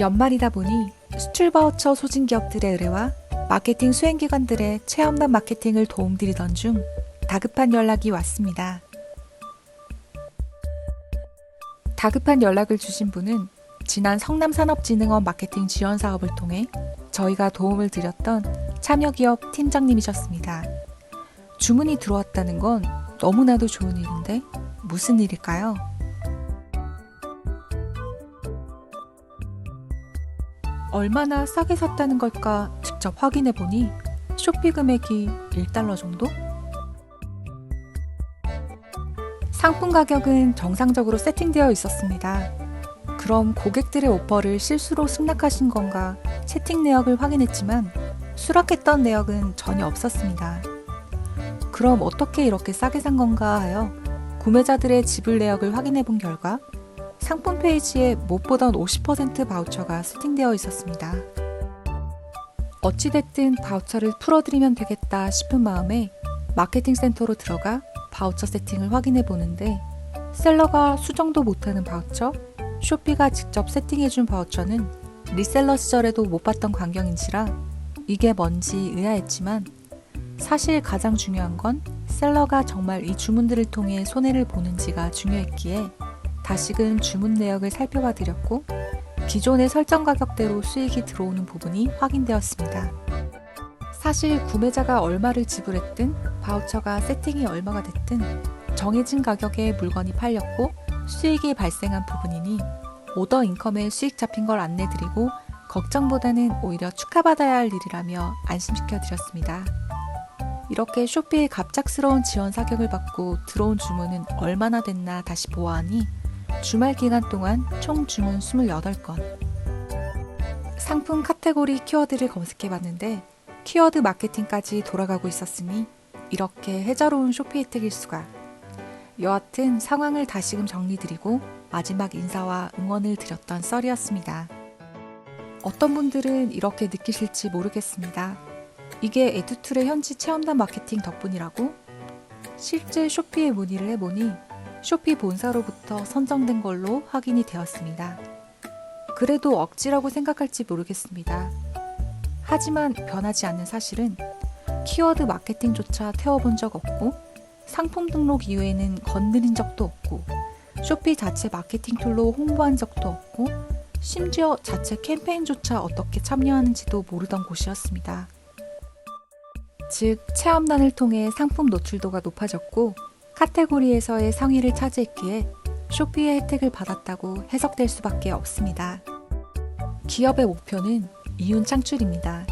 연말이다 보니 수출 바우처 소진 기업들의 의뢰와 마케팅 수행기관들의 체험단 마케팅을 도움드리던 중 다급한 연락이 왔습니다. 다급한 연락을 주신 분은 지난 성남산업진흥원 마케팅 지원 사업을 통해 저희가 도움을 드렸던 참여기업 팀장님이셨습니다. 주문이 들어왔다는 건 너무나도 좋은 일인데 무슨 일일까요? 얼마나 싸게 샀다는 걸까 직접 확인해 보니 쇼피 금액이 1달러 정도? 상품 가격은 정상적으로 세팅되어 있었습니다. 그럼 고객들의 오퍼를 실수로 승낙하신 건가 채팅 내역을 확인했지만 수락했던 내역은 전혀 없었습니다. 그럼 어떻게 이렇게 싸게 산 건가 하여 구매자들의 지불 내역을 확인해 본 결과 상품 페이지에 못 보던 50% 바우처가 세팅되어 있었습니다. 어찌됐든 바우처를 풀어드리면 되겠다 싶은 마음에 마케팅 센터로 들어가 바우처 세팅을 확인해 보는데 셀러가 수정도 못하는 바우처, 쇼피가 직접 세팅해준 바우처는 리셀러 시절에도 못 봤던 광경인지라 이게 뭔지 의아했지만 사실 가장 중요한 건 셀러가 정말 이 주문들을 통해 손해를 보는지가 중요했기에 다시금 주문 내역을 살펴봐 드렸고 기존의 설정 가격대로 수익이 들어오는 부분이 확인되었습니다. 사실 구매자가 얼마를 지불했든 바우처가 세팅이 얼마가 됐든 정해진 가격에 물건이 팔렸고 수익이 발생한 부분이니 오더 인컴에 수익 잡힌 걸 안내드리고 걱정보다는 오히려 축하받아야 할 일이라며 안심시켜 드렸습니다. 이렇게 쇼피의 갑작스러운 지원 사격을 받고 들어온 주문은 얼마나 됐나 다시 보아하니 주말 기간 동안 총 주문 28건. 상품 카테고리 키워드를 검색해 봤는데 키워드 마케팅까지 돌아가고 있었으니 이렇게 해자로운 쇼피 혜택일 수가. 여하튼 상황을 다시금 정리드리고 마지막 인사와 응원을 드렸던 썰이었습니다. 어떤 분들은 이렇게 느끼실지 모르겠습니다. 이게 에듀툴의 현지 체험단 마케팅 덕분이라고? 실제 쇼피에 문의를 해보니 쇼피 본사로부터 선정된 걸로 확인이 되었습니다. 그래도 억지라고 생각할지 모르겠습니다. 하지만 변하지 않는 사실은 키워드 마케팅조차 태워본 적 없고 상품 등록 이후에는 건드린 적도 없고 쇼피 자체 마케팅 툴로 홍보한 적도 없고 심지어 자체 캠페인조차 어떻게 참여하는지도 모르던 곳이었습니다. 즉, 체험단을 통해 상품 노출도가 높아졌고 카테고리에서의 상위를 차지했기에 쇼피의 혜택을 받았다고 해석될 수밖에 없습니다. 기업의 목표는 이윤 창출입니다.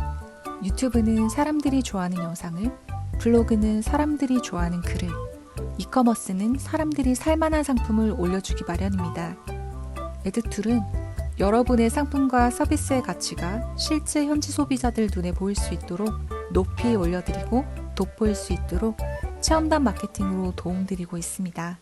유튜브는 사람들이 좋아하는 영상을, 블로그는 사람들이 좋아하는 글을, 이커머스는 사람들이 살만한 상품을 올려주기 마련입니다. 에드툴은 여러분의 상품과 서비스의 가치가 실제 현지 소비자들 눈에 보일 수 있도록 높이 올려드리고 돋보일 수 있도록 체험단 마케팅으로 도움드리고 있습니다.